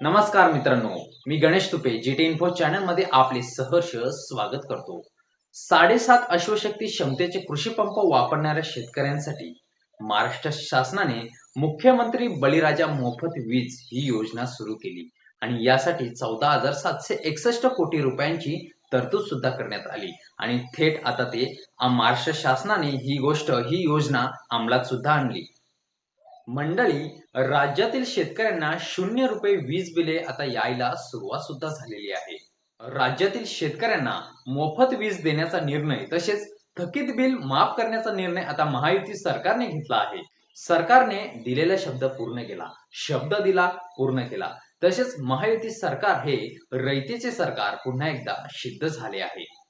नमस्कार मित्रांनो मी गणेश तुपे जीटी इन्फो चॅनलमध्ये आपले सहर्ष स्वागत करतो. साडेसात अश्वशक्ती क्षमतेचे कृषी पंप वापरणाऱ्या शेतकऱ्यांसाठी महाराष्ट्र शासनाने मुख्यमंत्री बळीराजा मोफत वीज ही योजना सुरू केली आणि यासाठी चौदा हजार सातशे एकसष्ट कोटी रुपयांची तरतूद सुद्धा करण्यात आली. आणि थेट आता ते महाराष्ट्र शासनाने ही गोष्ट ही योजना अंमलात सुद्धा आणली. मंडळी राज्यातील शेतकऱ्यांना शून्य रुपये वीज बिले आता यायला सुरुवात सुद्धा झालेली आहे. राज्यातील शेतकऱ्यांना मोफत वीज देण्याचा निर्णय तसेच थकीत बिल माफ करण्याचा निर्णय आता महायुती सरकारने घेतला आहे. सरकारने दिलेला शब्द पूर्ण केला. शब्द दिला पूर्ण केला. तसेच महायुती सरकार हे रयतेचे सरकार पुन्हा एकदा सिद्ध झाले आहे.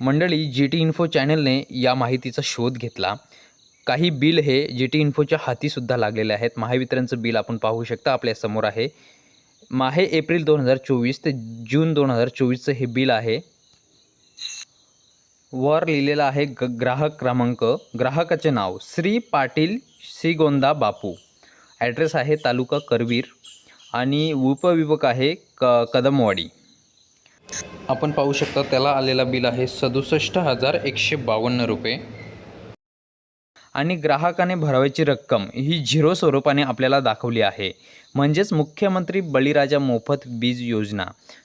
मंडळी जी टी इन्फो चॅनलने या माहितीचा शोध घेतला. काही बिल हे जी टी इन्फोच्या हातीसुद्धा लागलेले आहेत. महावितरणचं बिल आपण पाहू शकता आपल्यासमोर आहे. माहे एप्रिल दोन हजार चोवीस ते जून दोन हजार चोवीसचं हे बिल आहे. वर लिहिलेलं आहे ग ग्राहक क्रमांक ग्राहकाचे नाव श्री पाटील श्रीगोंदा बापू. ॲड्रेस आहे तालुका करवीर आणि उपविभाग आहे क कदमवाडी. आपण पाहू शकता त्याला आलेला बिल आहे सदुसष्ट हजार एकशे बावन्न रुपये. आणि ग्राहकाने भरावयाची रक्कम ही झिरो स्वरूपाने आपल्याला दाखवली आहे. म्हणजेच मुख्यमंत्री बळीराजा मोफत बीज योजना.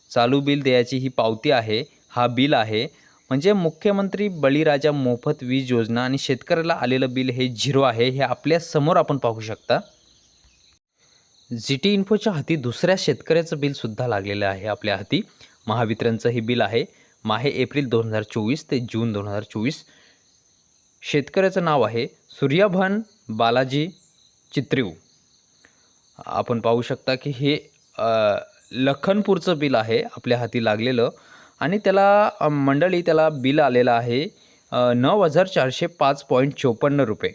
चालू बिल देयाची ही पावती आहे हा बिल आहे. म्हणजे मुख्यमंत्री बळीराजा मोफत वीज योजना आणि शेतकऱ्याला आलेलं बिल हे झिरो आहे हे आपल्यासमोर आपण पाहू शकता. जी टी इन्फोच्या हाती दुसऱ्या शेतकऱ्याचं बिलसुद्धा लागलेलं आहे आपल्या हाती. महावितरणचं हे बिल आहे. माहे एप्रिल दोन हजार चोवीस ते जून दोन हजार चोवीस. शेतकऱ्याचं नाव आहे सूर्यभान बालाजी चित्रिव. आपण पाहू शकता की हे लखनपूरचं बिल आहे आपल्या हाती लागलेलं. आणि त्याला मंडळी त्याला बिल आलेलं आहे नऊ हजार चारशे पाच पॉईंट चोपन्न रुपये.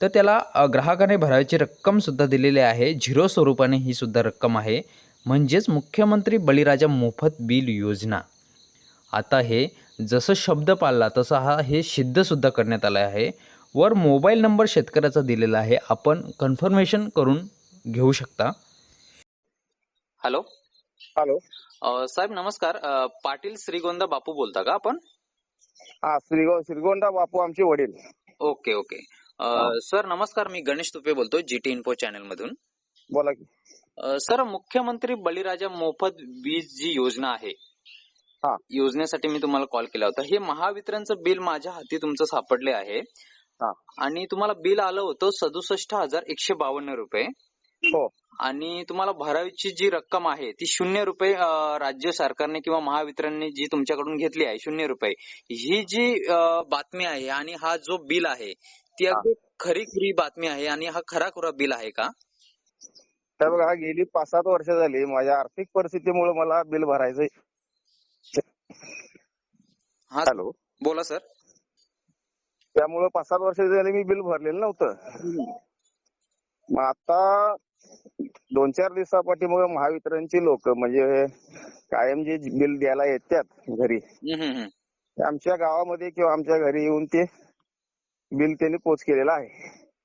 तर त्याला ग्राहकाने भरायची रक्कमसुद्धा दिलेली आहे. झिरो स्वरूपाने ही सुद्धा रक्कम आहे. म्हणजेच मुख्यमंत्री बळीराजा मोफत बिल योजना. आता हे जसं शब्द पाळला तसं हा हे सिद्धसुद्धा करण्यात आलं आहे. वर मोबाईल नंबर शेतकऱ्याचा दिलेला आहे. आपण कन्फर्मेशन करून घेऊ शकता. हॅलो? हॅलो? साहेब नमस्कार. पाटील श्रीगोंदा बापू बोलता का आपण? हा श्रीगो श्रीगोंदा बापू आमचे वडील. Okay okay. सर नमस्कार. मी गणेश तुपे बोलतो जी टी इन्फो चॅनल मधून बोला की. सर मुख्यमंत्री बळीराजा मोफत वीज जी योजना आहे हा. योजनेसाठी मी तुम्हाला कॉल केला होता. हे महावितरणचं बिल माझ्या हाती तुमचं सापडले आहे. हा. आणि तुम्हाला बिल आलं होतं सदुसष्ट हजार एकशे बावन्न रुपये. हो. आणि तुम्हाला भरावीची जी रक्कम आहे ती शून्य रुपये राज्य सरकारने किंवा महावितरणने जी तुमच्याकडून घेतली आहे शून्य रुपये. ही जी बातमी आहे आणि हा जो बिल आहे ती अगदी खरी खुरी बातमी आहे आणि हा खरा खुरा बिल आहे का? तर बघा गेली पाच सात वर्ष झाली माझ्या आर्थिक परिस्थितीमुळे मला बिल भरायचंय. हा हॅलो. बोला सर. त्यामुळे पाच सात वर्ष झाली मी बिल भरलेलं नव्हतं. मग आता दोन चार दिवसापाठी मग महावितरणची लोक म्हणजे कायम जे बिल द्यायला येतात घरी. ते आमच्या गावामध्ये किंवा आमच्या घरी येऊन ते बिल त्यांनी पोच केलेलं आहे.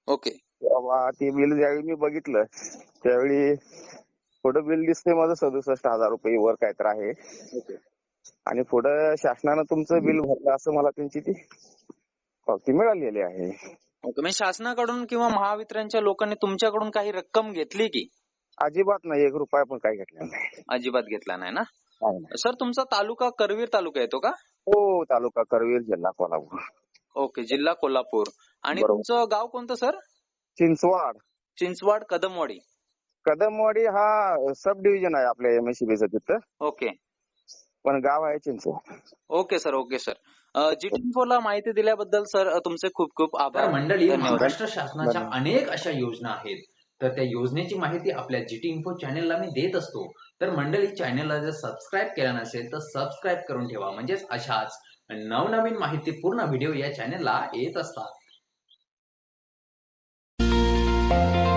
ओके. ते बिल ज्यावेळी मी बघितलं त्यावेळी पुढं बिल दिसतंय माझं सदुसष्ट हजार रुपये वर काय तर आहे. आणि पुढं शासनानं तुमचं बिल भरलं असं मला त्यांची ती पावती मिळालेली आहे. ओके म्हणजे शासनाकडून किंवा महावितरणच्या लोकांनी तुमच्याकडून काही रक्कम घेतली की? अजिबात नाही एक रुपया पण काय घेतला नाही. अजिबात घेतला नाही ना. सर तुमचा तालुका करवीर तालुका येतो का? हो तालुका करवीर जिल्हा कोल्हापूर. ओके जिल्हा कोल्हापूर. आणि. तुमचं गाव कोणतं सर? चिंचवाड. चिंचवाड कदमवाडी. कदमवाडी हा सब डिव्हिजन आहे आपल्या एमएससीबीचं तिथं. ओके. पण गाव आहे Chinchwad. Okay sir okay sir. जी ला माहिती दिल्याबद्दल सर तुमचे खूप खूप तर आभार मंडळी. महाराष्ट्र शासनाच्या. अनेक अशा योजना आहेत. तर त्या योजनेची माहिती आपल्या जीटी इन्फो चॅनेलला मी देत असतो. तर मंडळी चॅनेलला जर सबस्क्राईब केला नसेल तर सबस्क्राईब करून ठेवा. म्हणजेच अशाच नवनवीन माहितीपूर्ण व्हिडिओ या चॅनेलला येत असतात. Thank you.